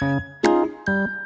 พ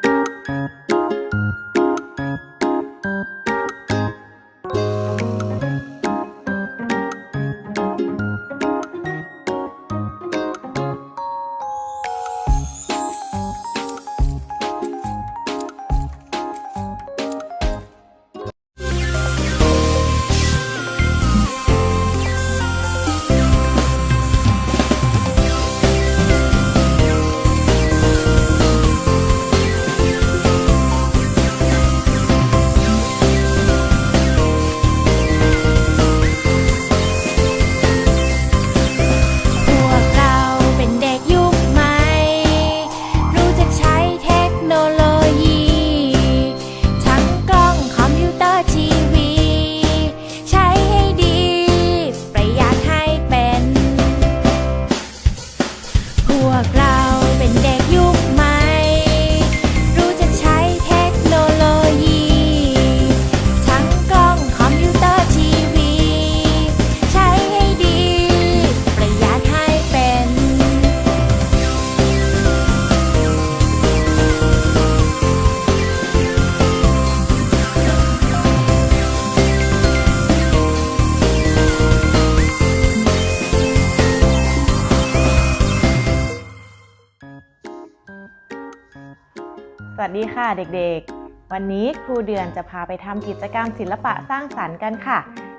วัสดีค่ะเด็กๆ วันนี้ครูเดือนจะพาไปทำกิจกรรมศิลปะสร้างสรรค์กันค่ะ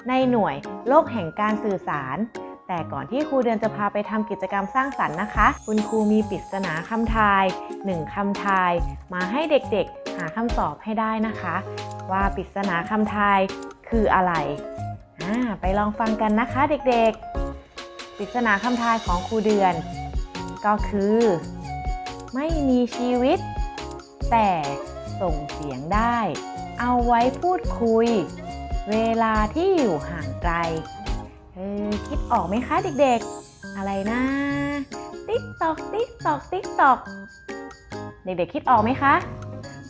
ในหน่วยโลกแห่งการสื่อสาร แต่ก่อนที่ครูเดือนจะพาไปทำกิจกรรมสร้างสรรค์นะคะ คุณครูมีปริศนาคำทายหนึ่งคำทาย มาให้เด็กๆ หาคำตอบให้ได้นะคะ ว่าปริศนาคำทายคืออะไรอ่าไปลองฟังกันนะคะเด็กๆ ปริศนาคำทายของครูเดือน ก็คือ ไม่มีชีวิต แต่ส่งเสียงได้ เอาไว้พูดคุย เวลาที่อยู่ห่างไกล เออคิดออกไหมคะเด็กๆ อะไรนะ ติ๊กตอกติ๊กตอกติ๊กตอกเด็กๆคิดออกไหมคะ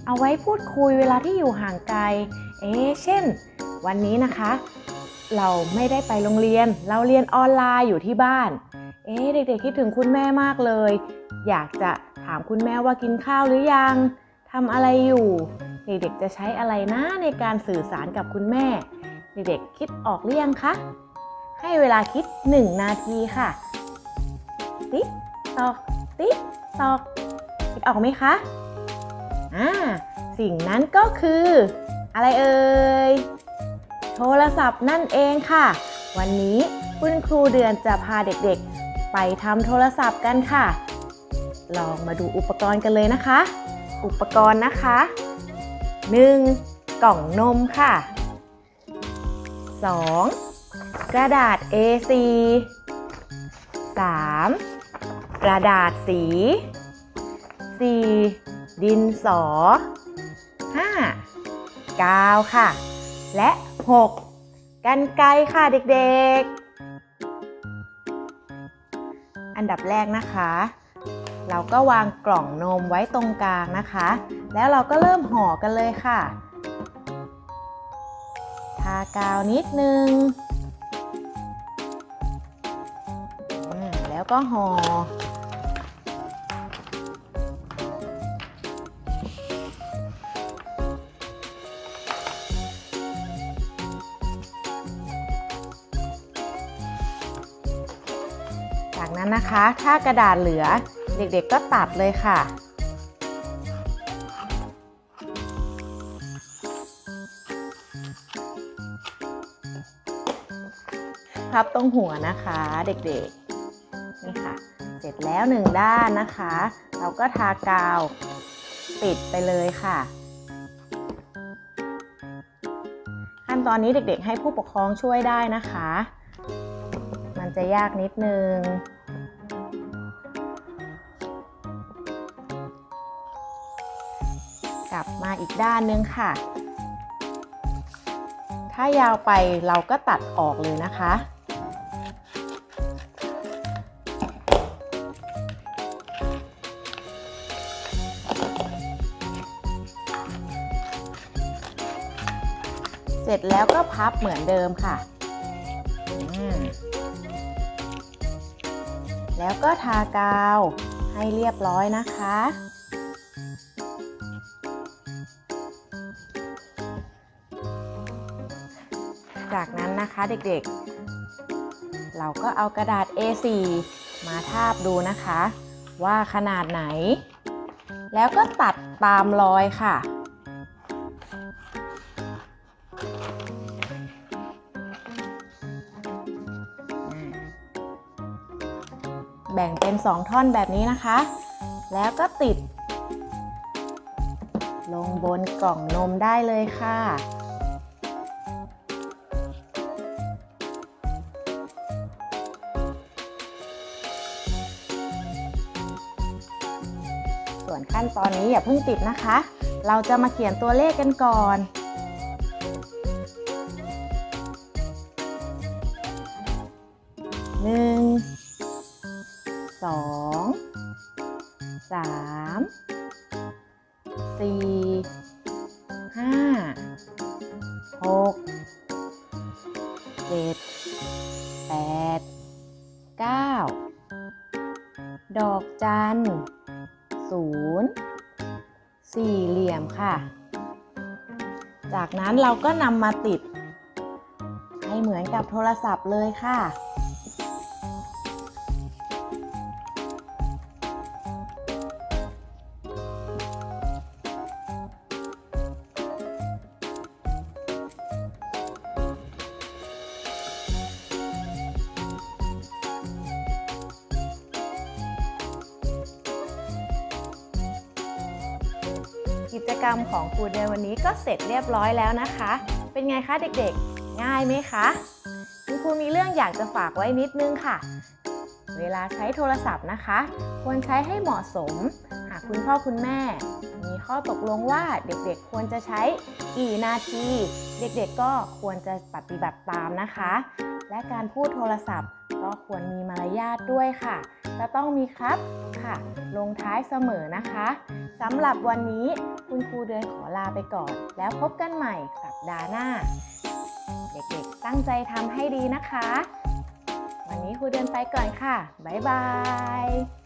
เอาไว้พูดคุยเวลาที่อยู่ห่างไกล เอ๊เช่น วันนี้นะคะ เราไม่ได้ไปโรงเรียน เราเรียนออนไลน์อยู่ที่บ้าน เอ๊เด็กๆคิดถึงคุณแม่มากเลย อยากจะถามคุณแม่ว่ากินข้าวหรือยัง ทำอะไรอยู่ เด็กๆจะใช้อะไรนะในการสื่อสารกับคุณแม่ เด็กๆคิดออกหรือยังคะ ให้เวลาคิด 1 นาทีค่ะ ติ๊กตอก ติ๊กตอก คิดออกไหมคะ อ่า สิ่งนั้นก็คือ อะไรเอ่ย โทรศัพท์นั่นเองค่ะ วันนี้คุณครูเดือนจะพาเด็กๆ ไปทำโทรศัพท์กันค่ะ ลองมาดูอุปกรณ์กันเลยนะคะ อุปกรณ์นะคะ 1. กล่องนมค่ะ 2. กระดาษ A4 3. กระดาษสี 4. ดินสอ 5. กาวค่ะ และ 6. กันไกรค่ะเด็กๆ อันดับแรกนะคะ เราก็วางกล่องนมไว้ตรงกลางนะคะ แล้วเราก็เริ่มห่อกันเลยค่ะ ทากาวนิดนึง แล้วก็ห่อจากนั้นนะคะ ถ้ากระดาษเหลือ เด็กๆก็ตัดเลยค่ะ พับตรงหัวนะคะเด็กๆ นี่ค่ะ เสร็จแล้วหนึ่งด้านนะคะ เราก็ทากาวปิดไปเลยค่ะขั้นตอนนี้เด็กๆให้ผู้ปกครองช่วยได้นะคะ มันจะยากนิดนึง กลับมาอีกด้านนึงค่ะ ถ้ายาวไปเราก็ตัดออกเลยนะคะ เสร็จแล้วก็พับเหมือนเดิมค่ะ แล้วก็ทากาวให้เรียบร้อยนะคะ นะคะเด็กๆ เราก็เอากระดาษ A4 มาทาบดูนะคะ ว่าขนาดไหน แล้วก็ตัดตามรอยค่ะแบ่งเป็น 2 ท่อนแบบนี้นะคะ แล้วก็ติด ลงบนกล่องนมได้เลยค่ะ ส่วนขั้นตอนนี้อย่าเพิ่งติดนะคะ เราจะมาเขียนตัวเลขกันก่อน หนึ่ง สอง สาม สี่ ห้า หก เจ็ด นั้นเราก็นำมาติด ให้เหมือนกับโทรศัพท์เลยค่ะ กิจกรรมของครูในวันนี้ก็เสร็จเรียบร้อยแล้วนะคะ เป็นไงคะเด็กๆ ง่ายไหมคะ คุณครูมีเรื่องอยากจะฝากไว้นิดนึงค่ะ เวลาใช้โทรศัพท์นะคะ ควรใช้ให้เหมาะสม หากคุณพ่อคุณแม่ มีข้อตกลงว่าเด็กๆควรจะใช้กี่นาที เด็กๆก็ควรจะปฏิบัติตามนะคะ และการพูดโทรศัพท์ ก็ควรมีมารยาทด้วยค่ะ จะต้องมีครับค่ะ ลงท้ายเสมอนะคะสำหรับวันนี้คุณครูเดือนขอลาไปก่อน แล้วพบกันใหม่สัปดาห์หน้า เด็กๆ ตั้งใจทำให้ดีนะคะ วันนี้ครูเดือนไปก่อนค่ะ บ๊ายบาย